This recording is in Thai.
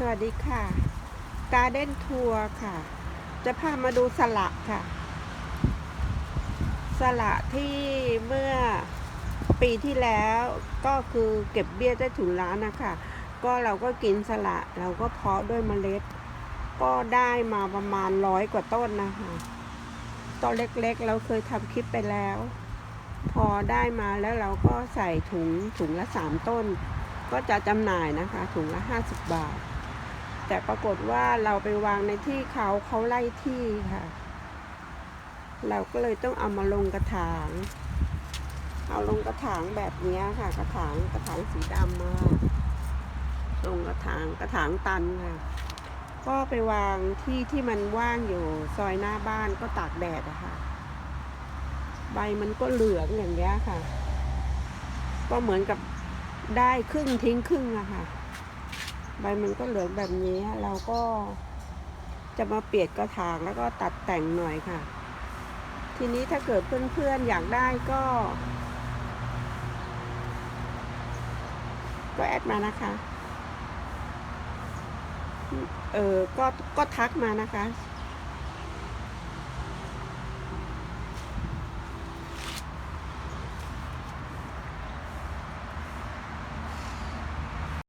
สวัสดีค่ะ การเด้นทัวร์ค่ะ จะพามาดูสละค่ะ สละที่เมื่อปีที่แล้วก็คือเก็บเบี้ยใต้ถุนร้านนะคะ ก็เราก็กินสละเราก็เพาะด้วยเมล็ด ก็ได้มาประมาณร้อยกว่าต้นนะคะต้นเล็กๆ เราเคยทำคลิปไปแล้ว พอได้มาแล้วเราก็ใส่ถุงถุงละสามต้นก็จะจำหน่ายนะคะ ถุงละห้าสิบบาท แต่ปรากฏว่าเราไปวางในที่เขาเขาไล่ที่ค่ะ เราก็เลยต้องเอามาลงกระถาง เอาลงกระถางแบบนี้ค่ะ กระถางกระถางสีดำมาลงกระถางกระถางตันค่ะ ก็ไปวางที่ที่มันว่างอยู่ซอยหน้าบ้านก็ตากแดดอะค่ะ ใบมันก็เหลืองอย่างเงี้ยค่ะ ก็เหมือนกับได้ครึ่งทิ้งครึ่งอะค่ะ ใบมันก็เหลืองแบบนี้เราก็จะมาเปลี่ยนกระถางแล้วก็ตัดแต่งหน่อยค่ะ ทีนี้ถ้าเกิดเพื่อนๆอยากได้ก็ ก็แอดมานะคะ เออก็ก็ทักมานะคะ